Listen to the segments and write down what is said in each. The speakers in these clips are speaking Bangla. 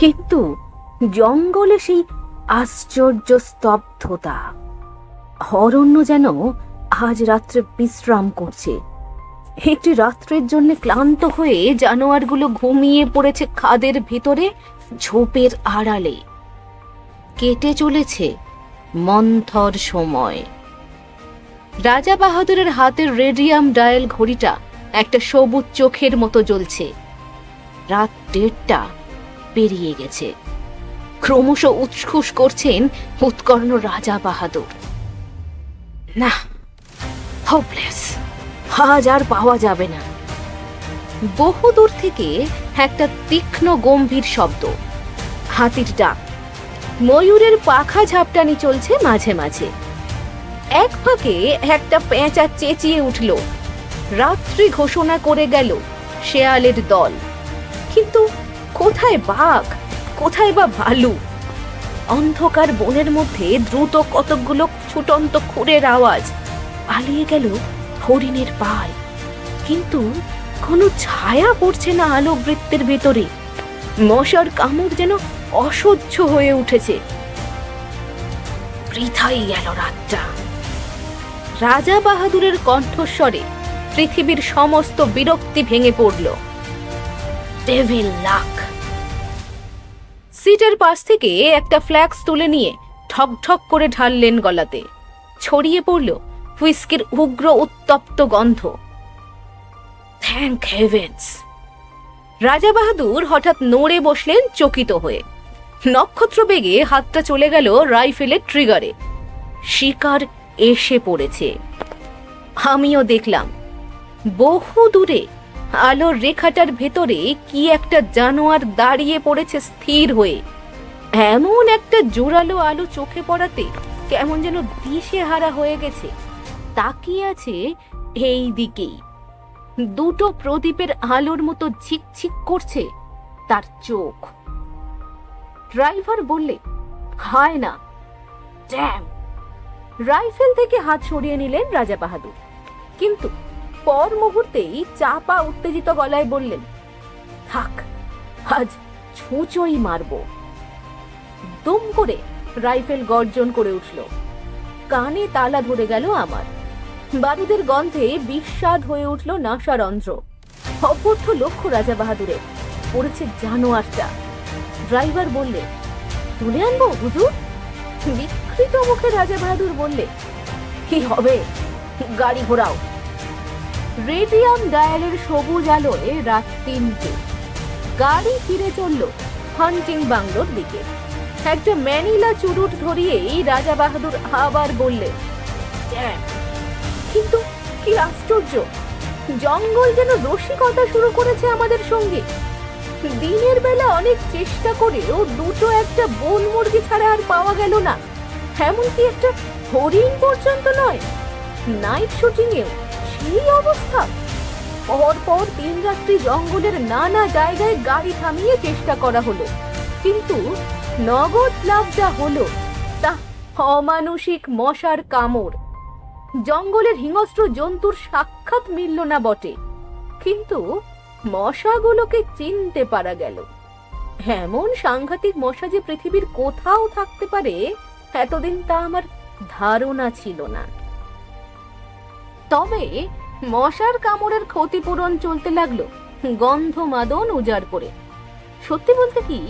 কিন্তু জঙ্গলে সেই আশ্চর্য স্তব্ধতা, অরণ্য যেন আজ রাত্রে বিশ্রাম করছে। একটি রাত্রের জন্য ক্লান্ত হয়ে জানোয়ারগুলো ঘুমিয়ে পড়েছে খাদের ভিতরে ঝোপের আড়ালে। কেটে চলেছে মন্থর সময়। রাজা বাহাদুরের হাতের রেডিয়াম ডায়াল ঘড়িটা একটা সবুজ চোখের মতো জ্বলছে। রাত দেড়টা। পেরিয়ে গেছে। ক্রমশ উৎসুস করছেন উৎকর্ণ রাজা বাহাদুর। না হোপলেস আজ আর পাওয়া যাবে না। বহুদূর থেকে একটা তীক্ষ্ণ গম্ভীর শব্দ। হাতির ডাক। ময়ূরের পাখা ঝাপটানি চলছে মাঝে মাঝে। এক ফাঁকে একটা পেঁচা চেঁচিয়ে উঠল। রাত্রি ঘোষণা করে গেল, শেয়ালের দল। কিন্তু কোথায় বাঘ? কোথায় বা ভালু? অন্ধকার বনের মধ্যে দ্রুত কতকগুলো ছুটন্ত খুরের আওয়াজ পালিয়ে গেল হরিণের পাল। কিন্তু কোনো ছায়া পড়ছে না আলো বৃত্তের ভেতরে। মশার কামড় যেন অসহ্য হয়ে উঠেছে। বৃথাই গেল রাতটা। রাজা বাহাদুরের কণ্ঠস্বরে পৃথিবীর সমস্ত বিরক্তি ভেঙে পড়ল। ডেভিল লাক সিটের পাশ থেকে একটা ফ্ল্যাক্স তুলে নিয়ে ঠক ঠক করে ঢাললেন গলাতে। ছড়িয়ে পড়ল হুইস্কির উগ্র উত্তপ্ত গন্ধ। থ্যাংক হেভেন্স রাজা বাহাদুর হঠাৎ নড়ে বসলেন চকিত হয়ে। নক্ষত্র বেগে হাতটা চলে গেল রাইফেলের ট্রিগারে শিকার এসে পড়েছে। আমিও দেখলাম বহু দূরে আলোর রেখাটার ভেতরে কি একটা জানোয়ার দাঁড়িয়ে পড়েছে স্থির হয়ে। এমন একটা জোরালো আলো চোখে পড়াতে কেমন যেন দিশে হারা হয়ে গেছে। তাকিয়ে আছে এই দিকেই। দুটো প্রদীপের আলোর মতো ঝিকঝিক করছে তার চোখ। ড্রাইভার বললে, হায় না, ড্যাম! রাইফেল থেকে হাত সরিয়ে নিলেন রাজা বাহাদুর। কিন্তু পর মুহূর্তেই চাপা, উত্তেজিত গলায় বললেন, থাক, আজ ছুঁচোই মারব। দুম করে রাইফেল গর্জন করে উঠল। কানে তালা ধরে গেল আমার। বারুদের গন্ধে বিস্বাদ হয়ে উঠল নাসারন্ধ্র অপর্থ লক্ষ্য রাজা বাহাদুরের। পড়েছে জানোয়ারটা। ড্রাইভার বললে, তুলে আনব, হুজুর? বিকৃত মুখে রাজা বাহাদুর বললে, কি হবে? গাড়ি ঘোরাও। রেডিয়াম ডায়ালের সবুজ আলোয় রাত তিনটে। গাড়ি ফিরে চলল হান্টিং বাংলোর দিকে। একটা ম্যানিলা চুরুট ধরিয়েই রাজা বাহাদুর আবার বললেন "ড্যাম, কিন্তু কি আশ্চর্য! জঙ্গল যেন রসিকতা শুরু করেছে আমাদের সঙ্গে। দিনের বেলা অনেক চেষ্টা করেও দুটো একটা বন মুরগি ছাড়া আর পাওয়া গেল না। এমনকি একটা হরিণ পর্যন্ত নয় নাইট শুটিং সেই অবস্থা? পর পর তিন রাত্রি জঙ্গলের নানা জায়গায় গাড়ি থামিয়ে চেষ্টা করা হলো। কিন্তু নগদ লাভ যা হলো, তা অমানসিক মশার কামড়। জঙ্গলের হিংস্র জন্তুর সাক্ষাৎ মিলল না বটে। কিন্তু মশাগুলোকে চিনতে পারা গেল। এমন সাংঘাতিক মশা যে পৃথিবীর কোথাও থাকতে পারে, এতদিন তা আমার ধারণা ছিল না। তবে মশার কামড়ের ক্ষতিপূরণ চলতে লাগল, গন্ধ মাদন উজাড় করে। সত্যি বলতে কি,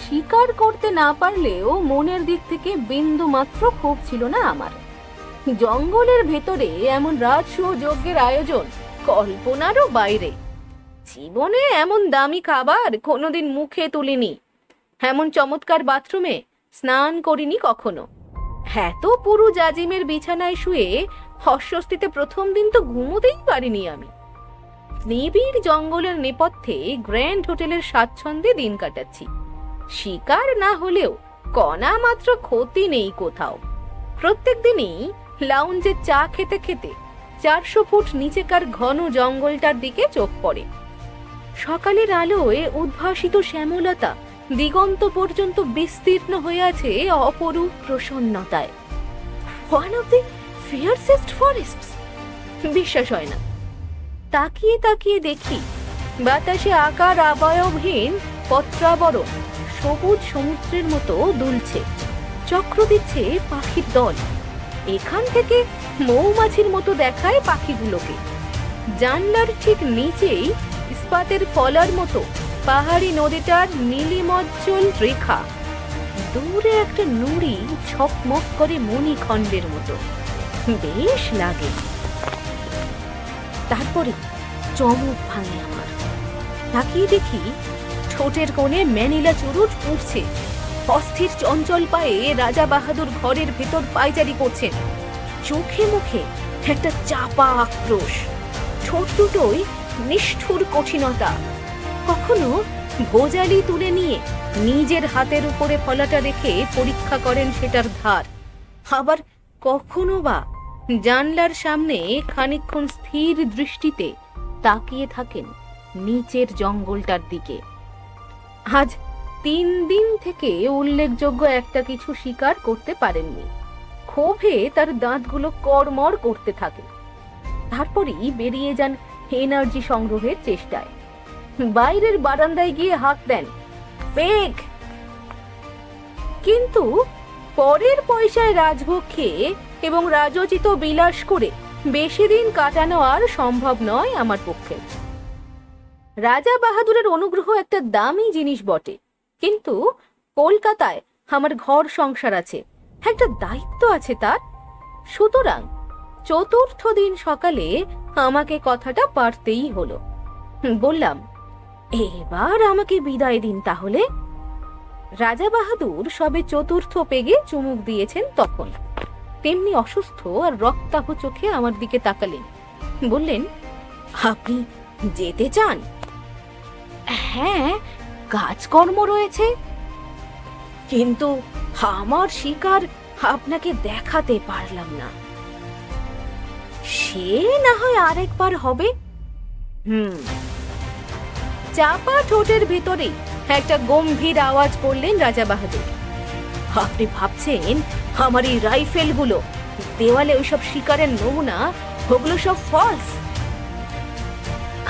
শিকার করতে না পারলেও মনের দিক থেকে বিন্দু মাত্র ক্ষোভ ছিল না আমার। জঙ্গলের ভেতরে এমন রাজসূহ যজ্ঞের আয়োজন কল্পনারও বাইরে। জীবনে এমন দামি খাবার কোনোদিন মুখে তুলিনি, এমন চমৎকার বাথরুমে স্নান করিনি কখনো। এত পুরু জাজিমের বিছানায় শুয়ে অস্বস্তিতে প্রথম দিন তো ঘুমোতেই পারিনি আমি। নিবিড় জঙ্গলের নেপথ্যে গ্র্যান্ড হোটেলের স্বাচ্ছন্দ্যে দিন কাটাচ্ছি। শিকার না হলেও কণা মাত্র ক্ষতি নেই কোথাও। প্রত্যেক দিনই লাউঞ্জে চা খেতে খেতে চারশো ফুট নিচেকার ঘন জঙ্গলটার দিকে চোখ পড়ে। সকালের আলোয় উদ্ভাসিত শ্যামলতা দিগন্ত পর্যন্ত বিস্তীর্ণ হয়ে আছে অপরূপ প্রসন্নতায়। One of the fiercest forests বিশ্বাস হয় না। তাকিয়ে তাকিয়ে দেখি বাতাসে আকার আবয়বহীন পত্রাবরণ সবুজ সমুদ্রের মতো দুলছে। চক্র দিচ্ছে পাখির দল। এখান থেকে মৌমাছির মতো দেখায় পাখিগুলোকে। জানলার ঠিক নিচেই ইস্পাতের ফলার মতো পাহাড়ি নদীটার নীলিমজ্জল রেখা। দূরে একটা নুড়ি ছকমক করে মণিখণ্ডের মতো। বেশ লাগে। তারপরে চমক ভাঙে আমার। তাকিয়ে দেখি ঠোঁটের কোণে ম্যানিলা চুরুট উঠছে অস্থির চঞ্চল পায়ে রাজা বাহাদুর ঘরের ভেতর পায়চারি করছেন। চোখে মুখে একটা চাপা আক্রোশ। ঠোঁট দুটোই নিষ্ঠুর কঠিনতা। কখনো ভোজালি তুলে নিয়ে নিজের হাতের উপরে ফলাটা রেখে পরীক্ষা করেন সেটার ধার। আবার কখনো বা জানলার সামনে খানিকক্ষণ স্থির দৃষ্টিতে তাকিয়ে থাকেন নিচের জঙ্গলটার দিকে। আজ তিন দিন থেকে উল্লেখযোগ্য একটা কিছু শিকার করতে পারেননি। ক্ষোভে তার দাঁতগুলো কড়মড় করতে থাকে। তারপরেই বেরিয়ে যান এনার্জি সংগ্রহের চেষ্টায়। বাইরের বারান্দায় গিয়ে হাত দেন কিন্তু পরের পয়সায় রাজভোগ খেয়ে এবং রাজোচিত বিলাস করে বেশি দিন কাটানো আর সম্ভব নয় আমার পক্ষে। রাজা বাহাদুরের অনুগ্রহ একটা দামি জিনিস বটে। কিন্তু কলকাতায় আমার ঘর সংসার আছে, একটা দায়িত্ব আছে তার। সুতরাং চতুর্থ দিন সকালে আমাকে কথাটা পারতেই হলো। বললাম, এবার আমাকে বিদায় দিন তাহলে? রাজা বাহাদুর সবে চতুর্থ পেগে চুমুক দিয়েছেন তখন। তেমনি অসুস্থ আর রক্তাভ চোখে আমার দিকে তাকালেন। বললেন, আপনি যেতে চান? হ্যাঁ কাজকর্ম রয়েছে। কিন্তু আমার শিকার আপনাকে দেখাতে পারলাম না। সে না হয় আরেকবার হবে? হুম। চাপা ঠোঁটের ভিতরেই একটা গম্ভীর আওয়াজ করলেন রাজা বাহাদুর। আপনি ভাবছেন আমার এই রাইফেলগুলো। দেওয়ালে ওইসব শিকারের নমুনা, ওগুলো সব ফলস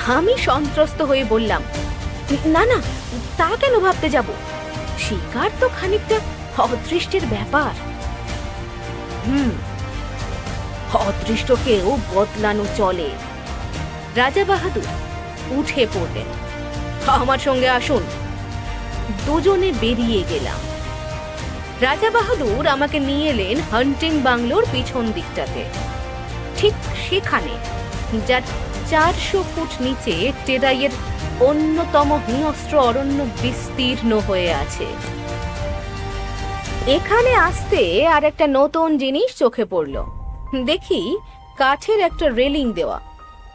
আমি সন্ত্রস্ত হয়ে বললাম, না না, তা কেন ভাবতে যাব? শিকার তো খানিকটা অদৃষ্টের ব্যাপার। হুম, অদৃষ্টকেও বদলানো চলে। রাজা বাহাদুর, উঠে পড়লেন। আমার সঙ্গে আসুন। দুজনে বেরিয়ে গেলাম। রাজা বাহাদুর আমাকে নিয়ে এলেন হান্টিং বাংলোর পিছন দিকটাতে। ঠিক সেখানে, যার চারশো ফুট নিচে টেরাইয়ের অন্যতম হিংস্র অরণ্য বিস্তীর্ণ হয়ে আছে। এখানে আসতে আর একটা নতুন জিনিস চোখে পড়ল। দেখি, কাঠের একটা রেলিং দেওয়া।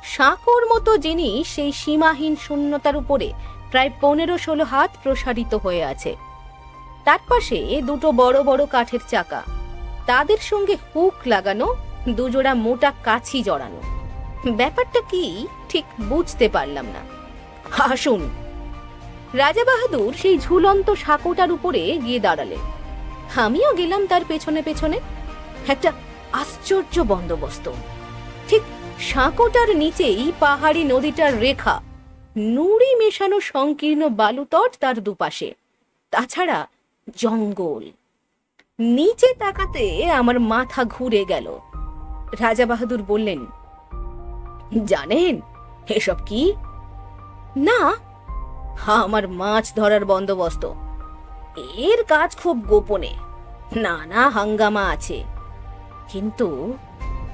সাঁকোর মতো জিনিস সেই সীমাহীন শূন্যতার উপরে প্রায় পনেরো ষোলো হাত প্রসারিত হয়ে আছে। তার পাশে দুটো বড় বড় কাঠের চাকা। তাদের সঙ্গে হুক লাগানো, দুজোড়া মোটা কাছি জড়ানো। ব্যাপারটা কি ঠিক বুঝতে পারলাম না। আসুন। রাজা বাহাদুর সেই ঝুলন্ত সাঁকোটার উপরে গিয়ে দাঁড়ালেন। আমিও গেলাম তার পেছনে পেছনে। একটা আশ্চর্য বন্দোবস্ত। ঠিক সাঁকোটার নিচেই পাহাড়ি নদীটার রেখা। নুড়ি মেশানো সংকীর্ণ বালুতট তার দুপাশে। তাছাড়া জঙ্গল। নিচে তাকাতে আমার মাথা ঘুরে গেল। রাজা বাহাদুর বললেন, জানেন, এসব কি? না, আমার মাছ ধরার বন্দোবস্ত। এর কাজ খুব গোপনে। নানা হাঙ্গামা আছে। কিন্তু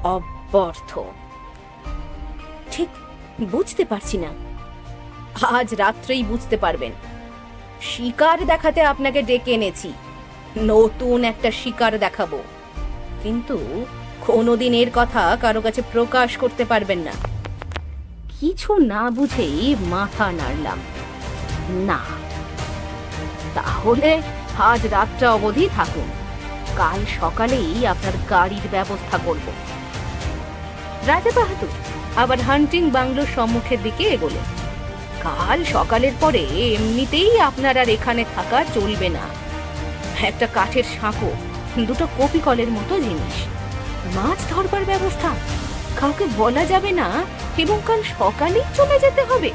অব্যর্থ। ঠিক বুঝতে পারছি না। আজ রাত্রেই বুঝতে পারবেন। শিকার দেখাতে আপনাকে ডেকে এনেছি। নতুন একটা শিকার দেখাবো। কিন্তু কোনোদিন এর কথা কারও কাছে প্রকাশ করতে পারবেন না। কিছু না বুঝেই মাথা নাড়লাম। না, তাহলে আজ রাতটা অবধি থাকুন। কাল সকালেই আপনার গাড়ির ব্যবস্থা করব। রাজা বাহাদুর, আবার হান্টিং বাংলোর সম্মুখের দিকে এগোলেন। কাল সকালের পরে এমনিতেই আপনার আর এখানে থাকা চলবে না। একটা কাঠের সাঁকো, দুটো কপি কলের মতো জিনিস। মাছ ধরবার ব্যবস্থা। কাউকে বলা যাবে না, এবং কাল সকালেই চলে যেতে হবে।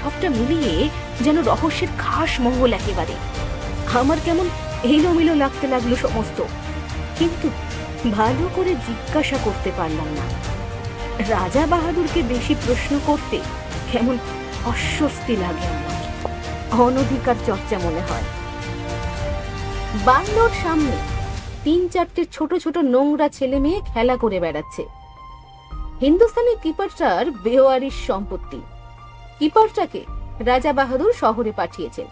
সবটা মিলিয়ে যেন রহস্যের খাস মহল একেবারে। আমার কেমন এলোমেলো লাগতে লাগল সমস্ত। কিন্তু ভালো করে জিজ্ঞাসা করতে পারলাম না। রাজা বাহাদুরকে বেশি প্রশ্ন করতে কেমন অস্বস্তি লাগে আমার। অনধিকার চর্চা মনে হয়। বাংলোর সামনে তিন চারটে ছোট ছোট নোংরা ছেলে মেয়ে খেলা করে বেড়াচ্ছে। হিন্দুস্তানি কিপারটার বেওয়ারিশ সম্পত্তি। কিপারটাকে রাজা বাহাদুর শহরে পাঠিয়েছেন।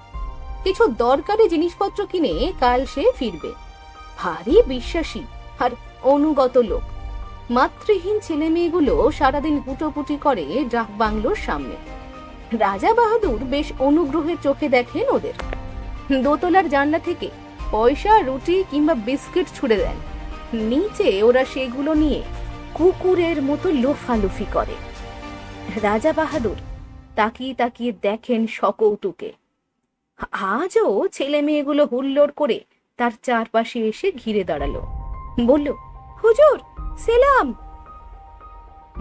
কিছু দরকারি জিনিসপত্র কিনে কাল সে ফিরবে। ভারী বিশ্বাসী আর অনুগত লোক। মাতৃহীন ছেলে মেয়েগুলো সারাদিন হুটোপুটি করে ডাক বাংলোর সামনে। রাজা বাহাদুর বেশ অনুগ্রহের চোখে দেখেন ওদের। দোতলার জানলা থেকে পয়সা, রুটি কিংবা বিস্কিট ছুড়ে দেন। নিচে ওরা সেগুলো নিয়ে কুকুরের মতো লোফালুফি করে। রাজা বাহাদুর তাকিয়ে তাকিয়ে দেখেন সকৌটুকে আজও ছেলে মেয়েগুলো হুল্লোড় করে তার চারপাশে এসে ঘিরে দাঁড়াল। বলল, হুজুর, সেলাম!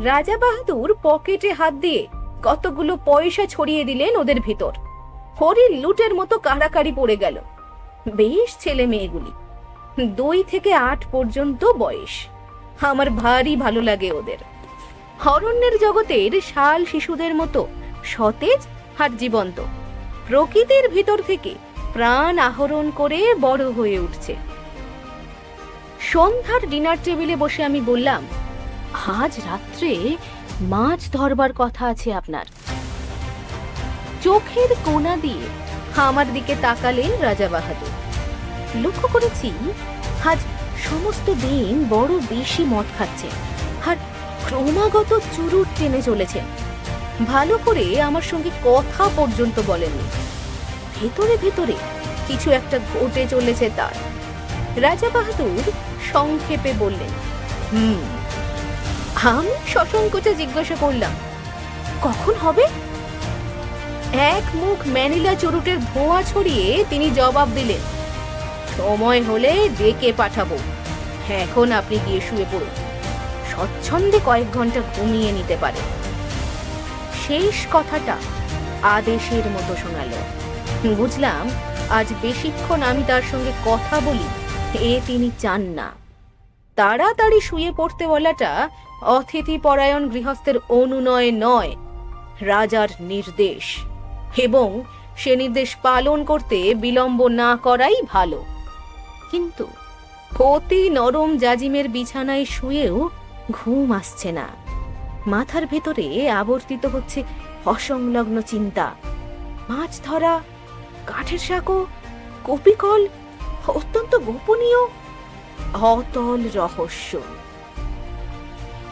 রাজা বাহাদুর পকেটে হাত দিয়ে কতগুলো পয়সা ছড়িয়ে দিলেন ওদের ভিতর। হরির লুটের মতো কাড়াকাড়ি পড়ে গেল। বেশ ছেলে মেয়েগুলি। দুই থেকে আট পর্যন্ত বয়স। আমার ভারী ভালো লাগে ওদের। অরণ্যের জগতের শাল শিশুদের মতো, সতেজ আর জীবন্ত। প্রকৃতির ভিতর থেকে প্রাণ আহরণ করে বড় হয়ে উঠছে। সন্ধ্যার ডিনার টেবিলে বসে আমি বললাম, আজ রাত্রে মাছ ধরবার কথা আছে আপনার। চোখের কোনা দিয়ে আমার দিকে তাকালেন রাজা বাহাদুর। লক্ষ্য করেছি, আজ সমস্ত দিন বড় বেশি মদ খাচ্ছে আর ক্রমাগত চুরুট টেনে চলেছে। ভালো করে আমার সঙ্গে কথা পর্যন্ত বলেননি। ভেতরে ভেতরে কিছু একটা ঘটে চলেছে তার। রাজা বাহাদুর সংক্ষেপে বললেন, হুম আমি সসংকোচে জিজ্ঞাসা করলাম, কখন হবে? এক মুখ ম্যানিলা চুরুটের ধোঁয়া ছড়িয়ে তিনি জবাব দিলেন, সময় হলে ডেকে পাঠাবো। এখন আপনি গিয়ে শুয়ে পড়ুন। স্বচ্ছন্দে কয়েক ঘণ্টা ঘুমিয়ে নিতে পারে। শেষ কথাটা আদেশের মতো শোনালো। বুঝলাম, আজ বেশিক্ষণ আমি তার সঙ্গে কথা বলি, এ তিনি চান না। তাড়াতাড়ি শুয়ে পড়তে বলাটা অতিথি পরায়ণ গৃহস্থের অনুনয় নয়, রাজার নির্দেশ। এবং সে নির্দেশ পালন করতে বিলম্ব না করাই ভালো। কিন্তু অতি নরম জাজিমের বিছানায় শুয়েও ঘুম আসছে না। মাথার ভেতরে আবর্তিত হচ্ছে অসংলগ্ন চিন্তা। মাছ ধরা, কাঠের সাঁকো কপিকল, অত্যন্ত গোপনীয়, অতল রহস্য।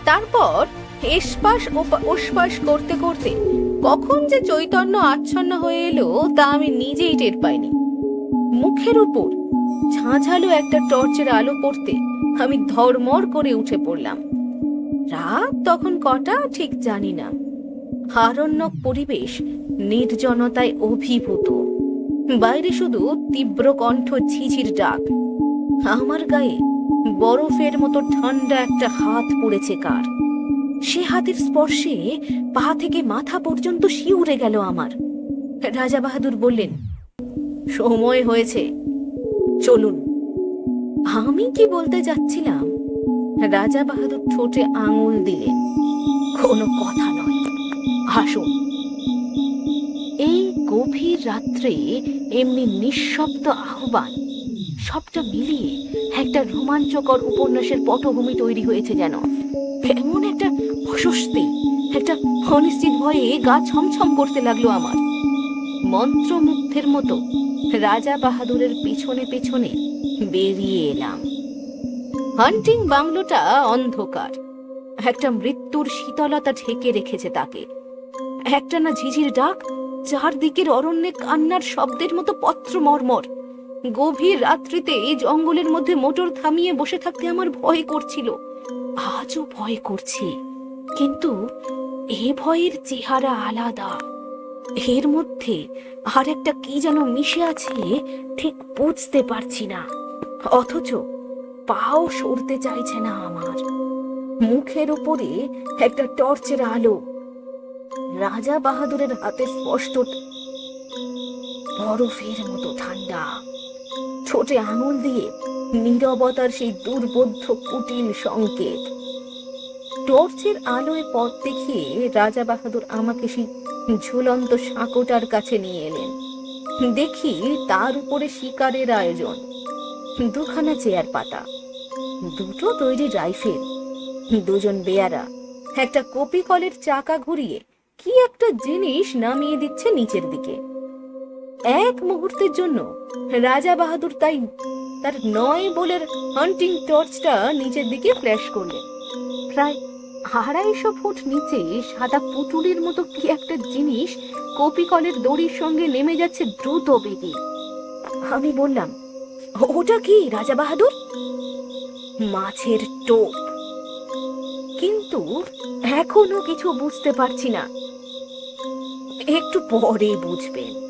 তারপর এসপাস ওপা- ওসপাস করতে করতে কখন যে চৈতন্য আচ্ছন্ন হয়ে এলো তা আমি নিজেই টের পাইনি। মুখের উপর ঝাঁঝালো একটা টর্চের আলো পড়তে আমি ধর্মর করে উঠে পড়লাম। রাত তখন কটা ঠিক জানি না। হারণ্যক পরিবেশ নির্জনতায় অভিভূত। বাইরে শুধু তীব্র কণ্ঠ ঝিঝির ডাক। আমার গায়ে বরফের মতো ঠান্ডা একটা হাত পড়েছে কার। সে হাতের স্পর্শে পা থেকে মাথা পর্যন্ত শিউরে গেল আমার। রাজা বাহাদুর বললেন, সময় হয়েছে, চলুন। আমি কি বলতে যাচ্ছিলাম? রাজা বাহাদুর ঠোঁটে আঙুল দিলেন, কোনো কথা নয়, আসুন। এই গভীর রাত্রে এমনি নিঃশব্দ আহ্বান সবটা মিলিয়ে একটা রোমাঞ্চকর উপন্যাসের পটভূমি তৈরি হয়েছে যেন। এমন একটা অস্বস্তি, একটা অনিশ্চিত ভয়ে গা ছমছম করতে লাগল আমার। মন্ত্রমুগ্ধের মতো রাজা বাহাদুরের পেছনে পেছনে বেরিয়ে এলাম। হান্টিং বাংলোটা অন্ধকার। একটা মৃত্যুর শীতলতা ঢেকে রেখেছে তাকে। একটা না ঝিঝির ডাক, চারদিকের অরণ্যে কান্নার শব্দের মতো পত্র মর্মর গভীর রাত্রিতে এই জঙ্গলের মধ্যে মোটর থামিয়ে বসে থাকতে আমার ভয় করছিল। আজও ভয় করছে। কিন্তু এ ভয়ের চেহারা আলাদা। এর মধ্যে আর একটা কি যেন মিশে আছে, ঠিক বুঝতে পারছি না। অথচ পাও সরতে চাইছে না আমার। মুখের উপরে একটা টর্চের আলো। রাজা বাহাদুরের হাতে স্পষ্ট বরফের মতো ঠান্ডা। ছোটে আঙুল দিয়ে নীরবতার সেই দুর্বোধ্য কুটিল সংকেত। টর্চের আলোয় পথ দেখিয়ে রাজা বাহাদুর আমাকে সেই ঝুলন্ত সাঁকোটার কাছে নিয়ে এলেন। দেখি তার উপরে শিকারের আয়োজন। দুখানা চেয়ার পাতা, দুটো তৈরি রাইফেল, দুজন বেয়ারা, একটা কপি কলের চাকা ঘুরিয়ে কি একটা জিনিস নামিয়ে দিচ্ছে নিচের দিকে। এক মুহূর্তের জন্য রাজা বাহাদুর তাই তার নয় বোলের হান্টিং টর্চটা নিচের দিকে ফ্ল্যাশ করলেন। প্রায় আড়াইশো ফুট নিচে সাদা পুতুলের মতো কি একটা জিনিস কপি কলের দড়ির সঙ্গে নেমে যাচ্ছে দ্রুত বেগে। আমি বললাম, ওটা কি রাজা বাহাদুর? মাছের টোপ। কিন্তু এখনও কিছু বুঝতে পারছি না। একটু পরে বুঝবেন।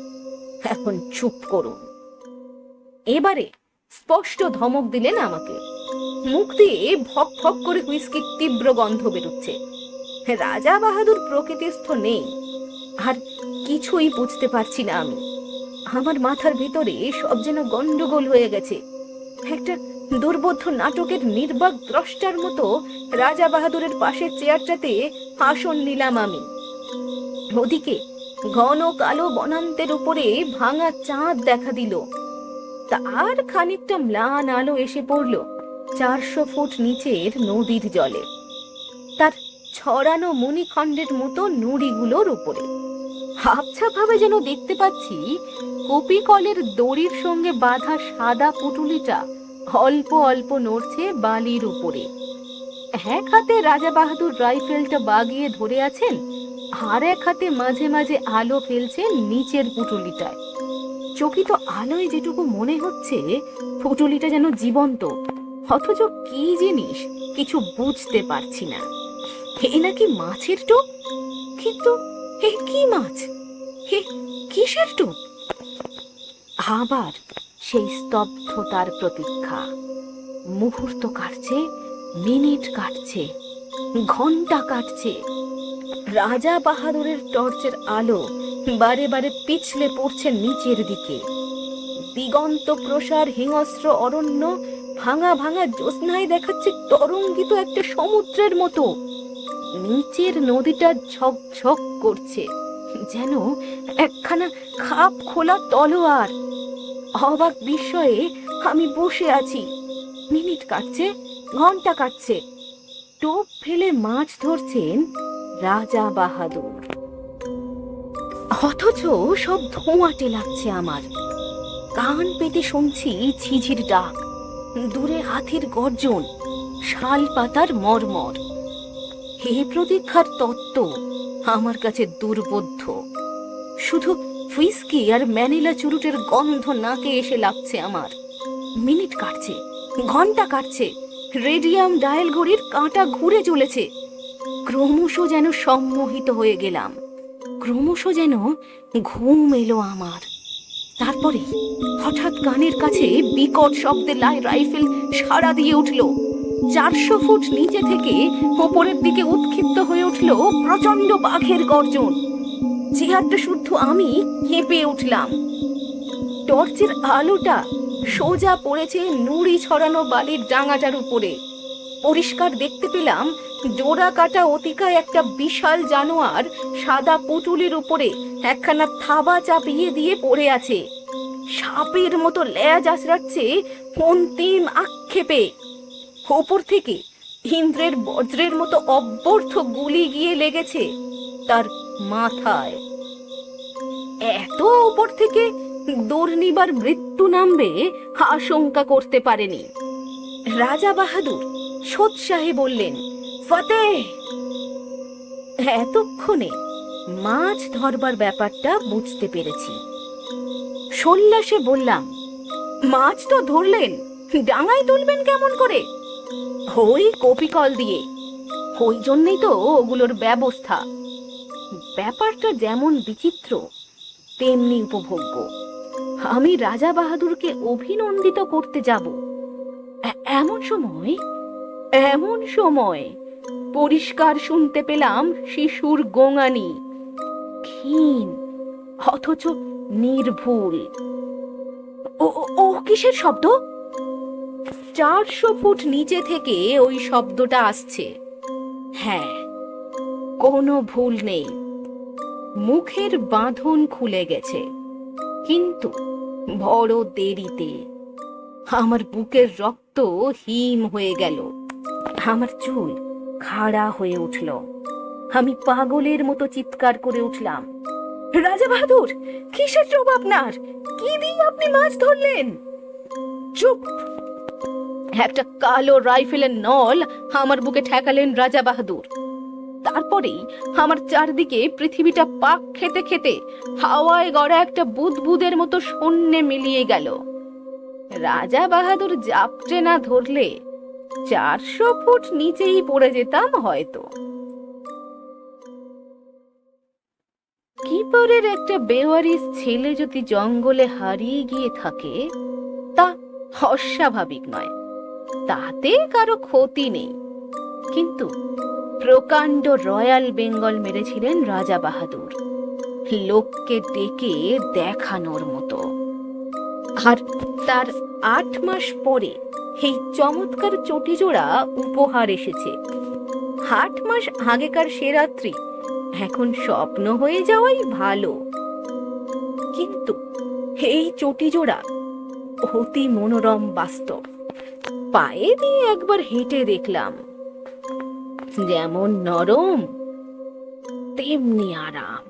এখন চুপ করুন। এবারে স্পষ্ট ধমক দিলেন আমাকে। মুখ দিয়ে ভক ভক করে হুইস্কির তীব্র গন্ধ বেরোচ্ছে। রাজা বাহাদুর প্রকৃতিস্থ নেই। আর কিছুই বুঝতে পারছি না আমি। আমার মাথার ভিতরে সব যেন গন্ডগোল হয়ে গেছে। একটা দুর্বোধ্য নাটকের নির্বাক দ্রষ্টার মতো রাজা বাহাদুরের পাশের চেয়ারটাতে আসন নিলাম আমি। ওদিকে ঘন কালো বনান্তের উপরে ভাঙা চাঁদ দেখা দিল। তার খানিকটা ম্লান আলো এসে পড়ল চারশো ফুট নিচের নদীর জলে। তার ছড়ানো মণিখণ্ডের মতো নুড়িগুলোর উপরে। ভাবে যেন দেখতে পাচ্ছি কপি কলের দড়ির সঙ্গে বাঁধা সাদা পুটুলিটা অল্প অল্প নড়ছে বালির উপরে। এক হাতে রাজা বাহাদুর রাইফেলটা বাগিয়ে ধরে আছেন আর এক হাতে মাঝে মাঝে আলো ফেলছে নিচের পুটুলিটায়। চকিত আলোয় যেটুকু মনে হচ্ছে, পুটুলিটা যেন জীবন্ত। অথচ কি জিনিস, কিছু বুঝতে পারছি না। এ নাকি মাছের টোপ? কিন্তু এ কি মাছ? হে কিসের টোপ? আবার সেই স্তব্ধতার প্রতীক্ষা। মুহূর্ত কাটছে, মিনিট কাটছে, ঘণ্টা কাটছে। রাজা বাহাদুরের টর্চের আলো বারে বারে পিছলে পড়ছে নিচের দিকে। দিগন্ত প্রসার হিংস্র অরণ্য ভাঙা ভাঙা জ্যোৎস্নায় দেখাচ্ছে তরঙ্গিত একটা সমুদ্রের মতো। নিচের নদীটা ঝকঝক করছে, যেন একখানা খাপ খোলা তলোয়ার। অবাক বিস্ময়ে আমি বসে আছি। মিনিট কাটছে, ঘণ্টা কাটছে। টোপ ফেলে মাছ ধরছেন রাজা বাহাদুর। অথচ সব ধোঁয়াটে লাগছে আমার। কান পেতে শুনছি ঝিঝির ডাক, দূরে হাতির গর্জন, শাল পাতার মরমর। হে প্রতীক্ষার তত্ত্ব আমার কাছে দুর্বোধ্য। শুধু হুইস্কি আর ম্যানিলা চুরুটের গন্ধ নাকে এসে লাগছে আমার। মিনিট কাটছে, ঘণ্টা কাটছে, রেডিয়াম ডায়াল ঘড়ির কাঁটা ঘুরে চলেছে। ক্রমশ যেন সম্মোহিত হয়ে গেলাম। ক্রমশ যেন ঘুম এলো আমার। তারপরে হঠাৎ কানের কাছে বিকট শব্দে লাই রাইফেল সাড়া দিয়ে উঠল। চারশো ফুট নিচে থেকে ওপরের দিকে উৎক্ষিপ্ত হয়ে উঠল প্রচণ্ড বাঘের গর্জন। চেহারটা শুদ্ধ আমি কেঁপে উঠলাম। টর্চের আলোটা সোজা পড়েছে নুড়ি ছড়ানো বালির ডাঙাটার উপরে। পরিষ্কার দেখতে পেলাম ডোরা কাটা অতিকায় একটা বিশাল জানোয়ার সাদা পুটুলির উপরে একখানা থাবা চাপিয়ে দিয়ে পড়ে আছে। সাপের মতো ল্যাজ আছড়াচ্ছে অন্তিম আক্ষেপে। ওপর থেকে ইন্দ্রের বজ্রের মতো অব্যর্থ গুলি গিয়ে লেগেছে তার মাথায়। এত উপর থেকে দুর্নিবার মৃত্যু নামবে আশঙ্কা করতে পারেনি। রাজা বাহাদুর সোৎসাহে বললেন ফতে এতক্ষণে মাছ ধরবার ব্যাপারটা বুঝতে পেরেছি। সল্লাসে বললাম, মাছ তো ধরলেন, ডাঙায় তুলবেন কেমন করে? ওই কপিকল দিয়ে, ওই জন্যই তো ওগুলোর ব্যবস্থা। ব্যাপারটা যেমন বিচিত্র, তেমনি উপভোগ্য। আমি রাজা বাহাদুরকে অভিনন্দিত করতে যাব। এমন সময় এমন সময় পরিষ্কার শুনতে পেলাম শিশুর গোঙানি। ক্ষীণ, অথচ নির্ভুল। ও, ও- কিসের শব্দ? চারশো ফুট নিচে থেকে ওই শব্দটা আসছে। হ্যাঁ কোনো ভুল নেই। মুখের বাঁধন খুলে গেছে। কিন্তু বড় দেরিতে আমার বুকের রক্ত হিম হয়ে গেল। আমার চুল খাড়া হয়ে উঠল। আমি পাগলের মতো চিৎকার করে উঠলাম। রাজা বাহাদুর, কিসের চোখ আপনার? কি দিয়ে আপনি মাছ ধরলেন? চুপ। একটা কালো রাইফেলের নল আমার বুকে ঠেকালেন রাজা বাহাদুর। তারপরেই আমার চারদিকে পৃথিবীটা পাক খেতে খেতে হাওয়ায় গড়া একটা বুদবুদের মতো শূন্যে মিলিয়ে গেল। রাজা বাহাদুর জাপটে না ধরলে চারশো ফুট নিচেই পড়ে যেতাম হয়তো। কিপারের একটা বেওয়ারিস ছেলে যদি জঙ্গলে হারিয়ে গিয়ে থাকে, তা অস্বাভাবিক নয়। তাতে কারও ক্ষতি নেই। কিন্তু প্রকাণ্ড রয়্যাল বেঙ্গল মেরেছিলেন রাজা বাহাদুর। লোককে ডেকে দেখানোর মতো। আর তার আট মাস পরে এই চমৎকার চটিজোড়া উপহার এসেছে। আট মাস আগেকার সে রাত্রি, এখন স্বপ্ন হয়ে যাওয়াই ভালো। কিন্তু এই চটিজোড়া অতি মনোরম বাস্তব। পায়ে দিয়ে একবার হেঁটে দেখলাম, যেমন নরম, তেমনি আরাম।